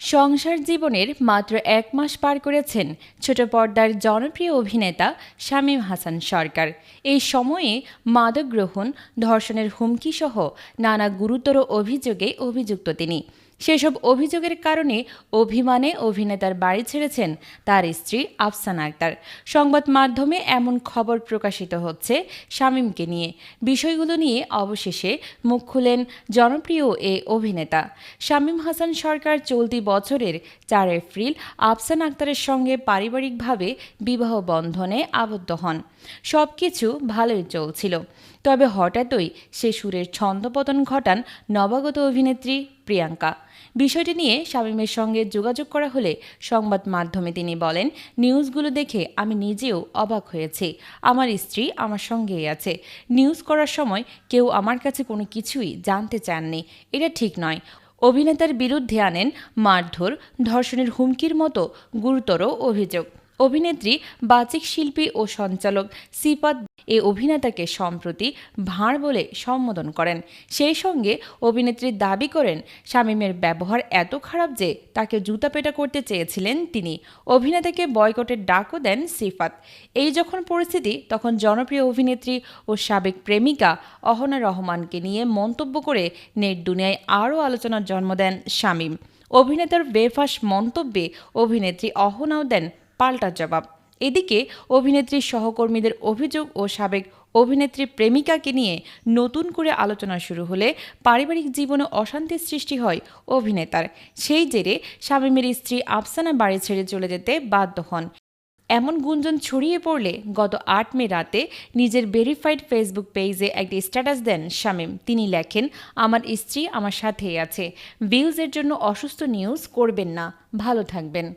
সংসার জীবনের মাত্র এক মাস পার করেছেন ছোট পর্দার জনপ্রিয় অভিনেতা শামীম হাসান সরকার। এই সময়ে মাদক গ্রহণ ধর্ষণের হুমকি সহ নানা গুরুতর অভিযোগে অভিযুক্ত তিনি। সেসব অভিযোগের কারণে অভিমানে অভিনেতার বাড়ি ছেড়েছেন তার স্ত্রী আফসানা আক্তার। সংবাদ মাধ্যমে এমন খবর প্রকাশিত হচ্ছে শামীমকে নিয়ে। বিষয়গুলো নিয়ে অবশেষে মুখ খুলেন জনপ্রিয় এ অভিনেতা। শামীম হাসান সরকার চলতি বছরের চার এপ্রিল আফসান আক্তারের সঙ্গে পারিবারিকভাবে বিবাহ বন্ধনে আবদ্ধ হন। সব কিছু ভালোই চলছিল। তবে হঠাৎই সে সুরের ছন্দপতন ঘটান নবাগত অভিনেত্রী প্রিয়াঙ্কা। বিষয়টি নিয়ে শামীমের সঙ্গে যোগাযোগ করা হলে সংবাদ মাধ্যমে তিনি বলেন, নিউজগুলো দেখে আমি নিজেও অবাক হয়েছি। আমার স্ত্রী আমার সঙ্গেই আছে। নিউজ করার সময় কেউ আমার কাছে কোনো কিছুই জানতে চাননি। এটা ঠিক নয়। অভিনেতার বিরুদ্ধে আনেন মারধর, ধর্ষণের হুমকির মতো গুরুতর অভিযোগ। অভিনেত্রী, বাচিক শিল্পী ও সঞ্চালক সিপাত এ অভিনেতাকে সম্প্রতি ভাঁড় বলে সম্বোধন করেন। সেই সঙ্গে অভিনেত্রী দাবি করেন, শামীমের ব্যবহার এত খারাপ যে তাকে জুতাপেটা করতে চেয়েছিলেন তিনি। অভিনেতাকে বয়কটের ডাকও দেন সিফাত। এই যখন পরিস্থিতি, তখন জনপ্রিয় অভিনেত্রী ও সাবেক প্রেমিকা অহনা রহমানকে নিয়ে মন্তব্য করে নেট দুনিয়ায় আরও আলোচনার জন্ম দেন শামীম। অভিনেতার বেফাস মন্তব্যে অভিনেত্রী অহনাও দেন পাল্টা জবাব। এদিকে অভিনেত্রীর সহকর্মীদের অভিযোগ ও সাবেক অভিনেত্রী প্রেমিকাকে নিয়ে নতুন করে আলোচনা শুরু হলে পারিবারিক জীবনে অশান্তির সৃষ্টি হয় অভিনেতার। সেই জেরে শামীমের স্ত্রী আফসানা বাড়ি ছেড়ে চলে যেতে বাধ্য হন। এমন গুঞ্জন ছড়িয়ে পড়লে গত আট মে রাতে নিজের ভেরিফাইড ফেসবুক পেজে একটি স্ট্যাটাস দেন শামীম। তিনি লেখেন, আমার স্ত্রী আমার সাথেই আছে। ভিউজের জন্য অসুস্থ নিউজ করবেন না। ভালো থাকবেন।